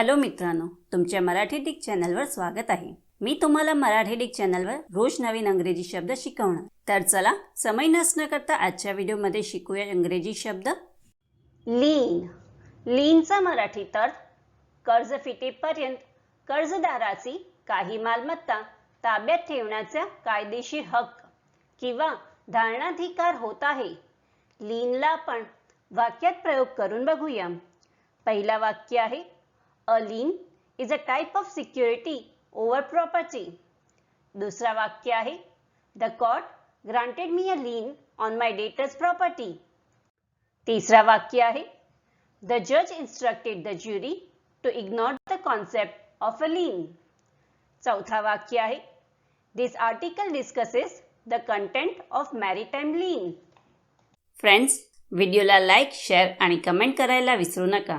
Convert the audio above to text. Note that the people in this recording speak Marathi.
हॅलो मित्रांनो तुमच्या मराठी डिक चॅनलवर स्वागत आहे. मी तुम्हाला मराठी डिक चॅनलवर रोज नवीन अंग्रेजी शब्द शिकवणार. तर चला समय नसणं करता आजच्या व्हिडिओमध्ये शिकूया इंग्रजी शब्द. लीन. लीनचा मराठी तर कर्ज फिटेपर्यंत कर्जदाराची काही मालमत्ता ताब्यात ठेवण्याचा कायदेशीर हक्क किंवा धारणाधिकार होत आहे. लीनला आपण वाक्यात प्रयोग करून बघूया. पहिला वाक्य आहे a lien is a type of security over property दुसरा वाक्य आहे the court granted me a lien on my debtor's property तिसरा वाक्य आहे द जज instructed the jury to ignore the concept of a lien चौथा वाक्य आहे this article discusses the content of maritime lien friends व्हिडिओला लाईक शेअर आणि कमेंट करायला विसरू नका.